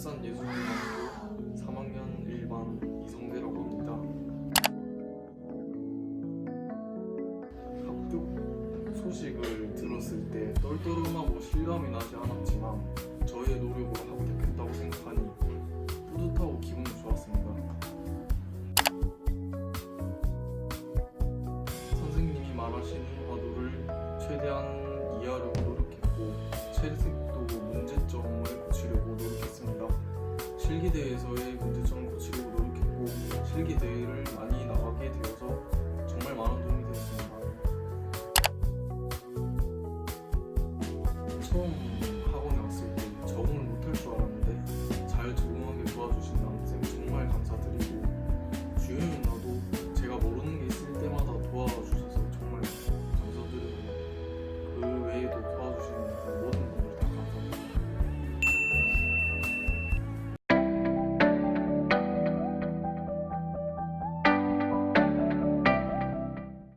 울산예술고등학교 3학년 1반 이성재라고 합니다. 합격 소식을 들었을 때 떨떠름하고 뭐 실감이 나지 않았지만 저희의 노력으로 합격했다고 생각하니 뿌듯하고 기분이 좋았습니다. 선생님이 말하시는 화두를 최대한 이해하려고 노력했고 실기대회에서의 문제점을 고치고 노력했고 실기대회를 많이 나가게 되어서 정말 많은 도움이 되었습니다. 처음